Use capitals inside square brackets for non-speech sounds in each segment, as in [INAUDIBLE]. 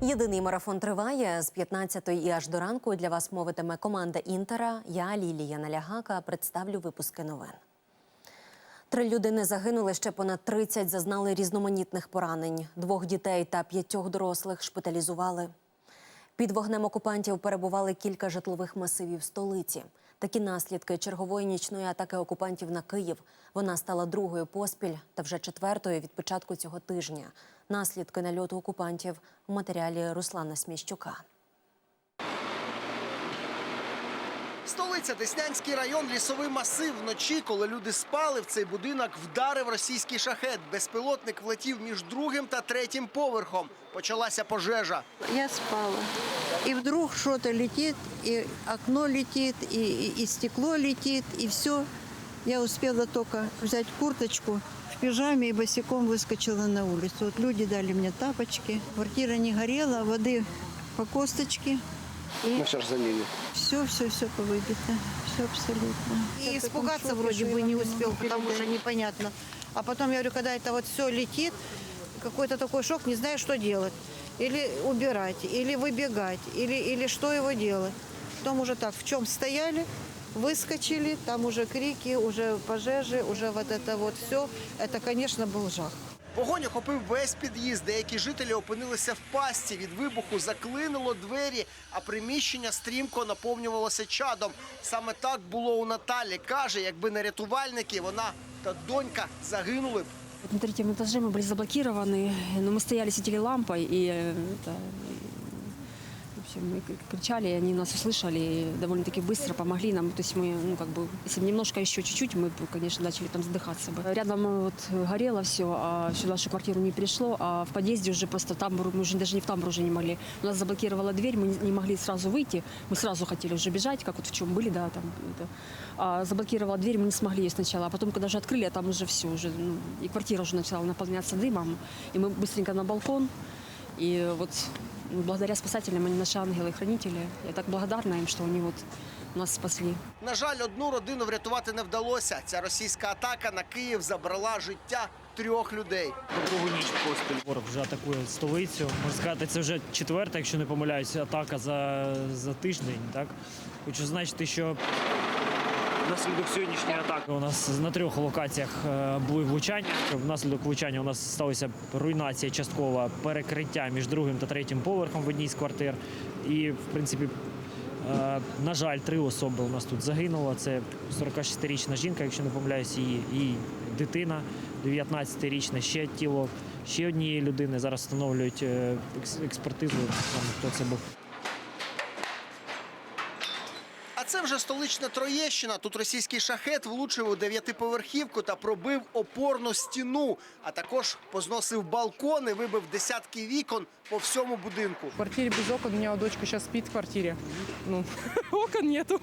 Єдиний марафон триває з 15-ї і аж до ранку. Для вас мовитиме команда Інтера. Я Лілія Налягака представлю випуски новин. Три людини загинули, ще понад 30 зазнали різноманітних поранень. Двох дітей та п'ятьох дорослих шпиталізували. Під вогнем окупантів перебували кілька житлових масивів столиці. Такі наслідки чергової нічної атаки окупантів на Київ. Вона стала другою поспіль та вже четвертою від початку цього тижня. Наслідки нальоту окупантів у матеріалі Руслана Сміщука. Столиця Деснянський район, лісовий масив. Вночі, коли люди спали, в цей будинок вдарив російський шахет. Безпілотник влетів між другим та третім поверхом. Почалася пожежа. Я спала. И вдруг что-то летит, и окно летит, и, и- и стекло летит, и все. Я успела только взять курточку в пижаме и босиком выскочила на улицу. Вот люди дали мне тапочки. Квартира не горела, воды по косточке. Ну, все ж залили. Все, все, все повыбито. Все абсолютно. И испугаться вроде бы не успел, потому что непонятно. А потом, я говорю, когда это вот все летит, какой-то такой шок, не знаешь, что делать. Или убирать, или выбегать, или, или что его делать. Потом уже так, в чем стояли, выскочили, там уже крики, уже пожежи, уже вот это вот все. Это, конечно, был жах. Вогонь охопив весь під'їзд. Деякі жителі опинилися в пастці. Від вибуху заклинило двері, а приміщення стрімко наповнювалося чадом. Саме так було у Наталі. Каже, якби не рятувальники, вона та донька загинули б. Вот На третьем этаже мы были заблокированы, но мы стояли, светили лампой, и э, это, в общем, мы к- кричали, и они нас услышали, и довольно-таки быстро помогли нам. То есть мы, ну, как бы, если бы немножко еще чуть-чуть, мы бы, конечно, начали там задыхаться бы. Рядом э, вот горело все, а сюда в нашу квартиру не пришло, а в подъезде уже просто там, мы уже даже не в тамбур уже не могли. У нас заблокировала дверь, мы не- не могли сразу выйти, мы сразу хотели уже бежать, как вот в чем были, да, там, это. А заблокировала дверь, мы не смогли ее сначала, а потом, когда уже открыли, а там уже все, уже, ну, и квартира уже начала наполняться дымом, и мы быстренько на балкон, и вот благодаря спасателям, они наши ангелы-хранители, я так благодарна им, что они вот нас спасли. На жаль, одну родину врятувати не вдалося. Ця російська атака на Київ забрала життя трьох людей. Другу ніч поспіль ворог вже атакує столицю. Можна сказати, це вже четверта, якщо не помиляюся, атака за, за тиждень. Так хочу зазначити, що внаслідок сьогоднішньої атаки у нас на трьох локаціях е, були влучання. Внаслідок влучання у нас сталася руйнація часткова перекриття між другим та третім поверхом в одній з квартир. І, в принципі, Е, На жаль, три особи у нас тут загинуло. Це 46-річна жінка, якщо не помиляюся, її, її дитина, 19-річна, ще тіло ще однієї людини. Зараз встановлюють е, експертизу, хто це був. А це вже столична Троєщина. Тут російський шахет влучив у дев'ятиповерхівку та пробив опорну стіну, а також позносив балкони, вибив десятки вікон по всьому будинку. В квартире без окон. У меня дочка сейчас спит в квартире. Ну, [LAUGHS] окон нету.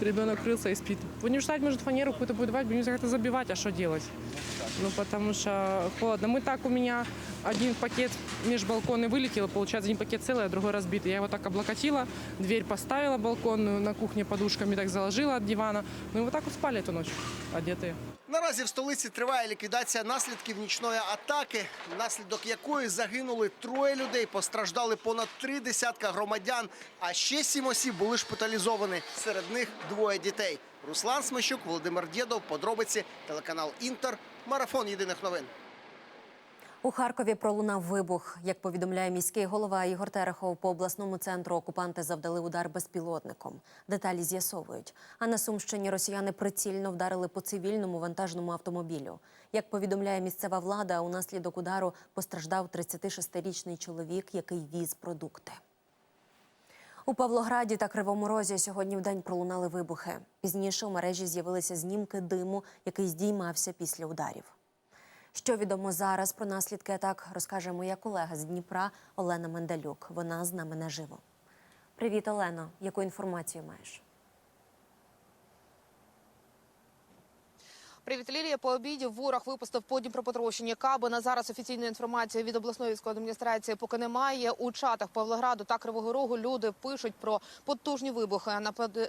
Ребенок крылся и спит. Будем ждать, может, фанеру какую-то будет давать, будем как-то а что делать? Ну, потому что холодно. Мы так, у меня один пакет меж балконы вылетел, получается, один пакет целый, а другой разбитый. Я его так облокотила, дверь поставила балконную, на кухне подушками так заложила от дивана. Ну и вот так вот спали эту ночь, одетые. Наразі в столиці триває ліквідація наслідків нічної атаки, внаслідок якої загинули троє людей, постраждали понад три десятка громадян, а ще сім осіб були шпиталізовані. Серед них двоє дітей. Руслан Смещук, Володимир Дєдов, подробиці, телеканал Інтер, марафон єдиних новин. У Харкові пролунав вибух. Як повідомляє міський голова Ігор Терехов, по обласному центру окупанти завдали удар безпілотником. Деталі з'ясовують. А на Сумщині росіяни прицільно вдарили по цивільному вантажному автомобілю. Як повідомляє місцева влада, унаслідок удару постраждав 36-річний чоловік, який віз продукти. У Павлограді та Кривому Розі сьогодні вдень пролунали вибухи. Пізніше у мережі з'явилися знімки диму, який здіймався після ударів. Що відомо зараз про наслідки атак, розкаже моя колега з Дніпра Олена Мендалюк. Вона з нами наживо. Привіт, Олено. Яку інформацію маєш? Привіт, Лілія. По обіді ворог випустив по Дніпропетровщині каби. На зараз офіційної інформації від обласної військової адміністрації поки немає. У чатах Павлограду та Кривого Рогу люди пишуть про потужні вибухи.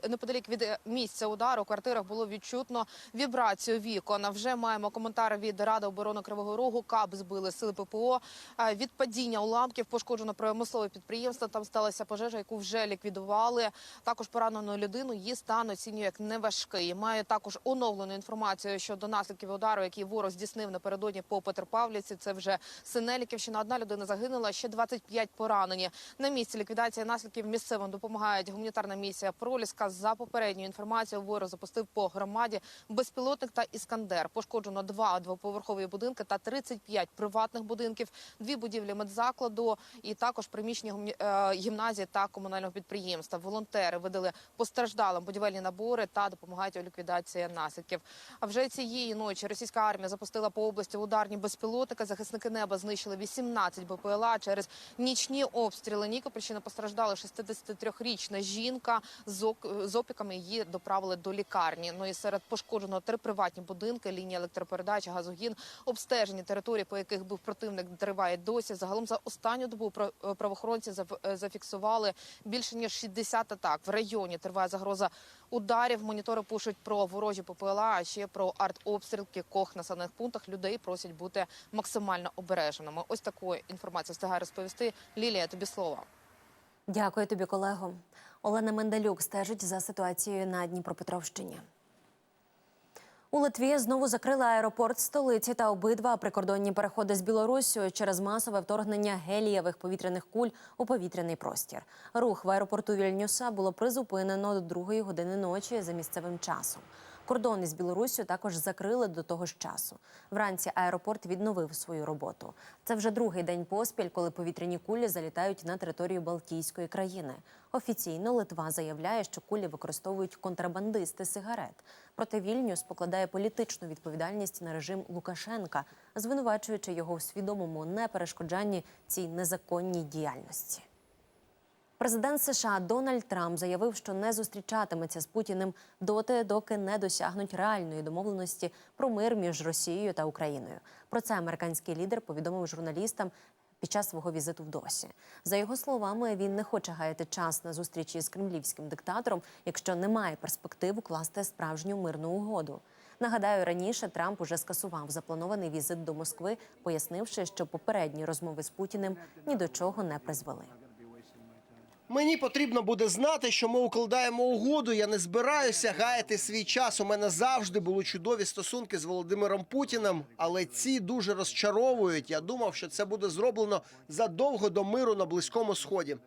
Неподалік від місця удару у квартирах було відчутно вібрацію вікон. Вже маємо коментар від Ради оборони Кривого Рогу. Каб збили сили ППО. Від падіння уламків пошкоджено промислове підприємство. Там сталася пожежа, яку вже ліквідували. Також поранену людину її стан оцінює як неважкий. Має також оновлену інформацію щодо наслідків удару, який ворог здійснив напередодні по Петропавлівці. Це вже Синеліківщина. Одна людина загинула, ще 25 поранені. На місці ліквідації наслідків місцевим допомагають гуманітарна місія Проліска. За попередньою інформацією, ворог запустив по громаді безпілотник та іскандер. Пошкоджено два двоповерхові будинки та 35 приватних будинків, дві будівлі медзакладу і також приміщення е, гімназії та комунального підприємства. Волонтери видали постраждалим будівельні набори та допомагають у ліквідації наслідків. А вже цієї ночі російська армія запустила по області ударні безпілотники. Захисники неба знищили 18 БПЛА через нічні обстріли. Нікопольщина постраждала 63-річна жінка з опіками. Її доправили до лікарні. Ну і серед пошкоджено три приватні будинки, лінія електропередач, газогін, обстежені території, по яких був противник, триває досі. Загалом за останню добу правоохоронці зафіксували більше ніж 60 атак. В районі триває загроза ударів. Монітори пишуть про ворожі ППЛА, а ще про артобстріл кох кількох населених пунктах. Людей просять бути максимально обережними. Ось таку інформацію встигає розповісти Лілія. Тобі слово. Дякую тобі, колего. Олена Мендалюк стежить за ситуацією на Дніпропетровщині. У Литві знову закрили аеропорт столиці та обидва прикордонні переходи з Білоруссю через масове вторгнення гелієвих повітряних куль у повітряний простір. Рух в аеропорту Вільнюса було призупинено до другої години ночі за місцевим часом. Кордон із Білоруссю також закрили до того ж часу. Вранці аеропорт відновив свою роботу. Це вже другий день поспіль, коли повітряні кулі залітають на територію Балтійської країни. Офіційно Литва заявляє, що кулі використовують контрабандисти сигарет. Проте Вільнюс покладає політичну відповідальність на режим Лукашенка, звинувачуючи його в свідомому неперешкоджанні цій незаконній діяльності. Президент США Дональд Трамп заявив, що не зустрічатиметься з Путіним доти, доки не досягнуть реальної домовленості про мир між Росією та Україною. Про це американський лідер повідомив журналістам під час свого візиту в Досі. За його словами, він не хоче гаяти час на зустрічі з кремлівським диктатором, якщо немає перспектив укласти справжню мирну угоду. Нагадаю, раніше Трамп уже скасував запланований візит до Москви, пояснивши, що попередні розмови з Путіним ні до чого не призвели. Мені потрібно буде знати, що ми укладаємо угоду. Я не збираюся гаяти свій час. У мене завжди були чудові стосунки з Володимиром Путіним, але ці дуже розчаровують. Я думав, що це буде зроблено задовго до миру на близькому сході.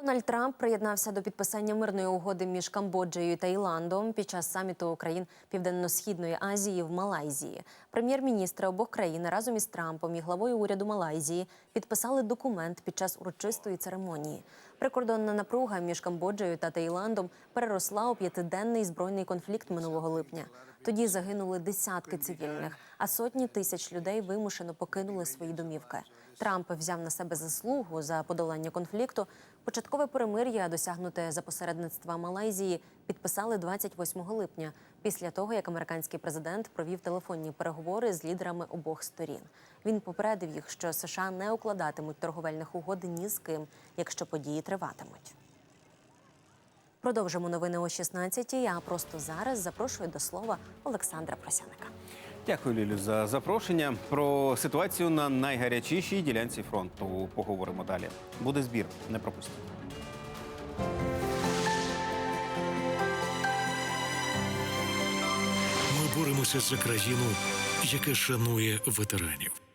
Дональд Трамп приєднався до підписання мирної угоди між Камбоджею та Іландом під час саміту країн Південно-Східної Азії в Малайзії. Прем'єр-міністри обох країн разом із Трампом і главою уряду Малайзії підписали документ під час урочистої церемонії. Прикордонна напруга між Камбоджею та Таїландом переросла у п'ятиденний збройний конфлікт минулого липня. Тоді загинули десятки цивільних, а сотні тисяч людей вимушено покинули свої домівки. Трамп взяв на себе заслугу за подолання конфлікту. Початкове перемир'я, досягнуте за посередництва Малайзії, підписали 28 липня, після того як американський президент провів телефонні переговори з лідерами обох сторін. Він попередив їх, що США не укладатимуть торговельних угод ні з ким, якщо події триватимуть. Продовжимо новини о 16-й, А просто зараз запрошую до слова Олександра Просяника. Дякую, Лілю, за запрошення. Про ситуацію на найгарячішій ділянці фронту поговоримо далі. Буде збір, не пропустіть. Ми боремося за країну, яка шанує ветеранів.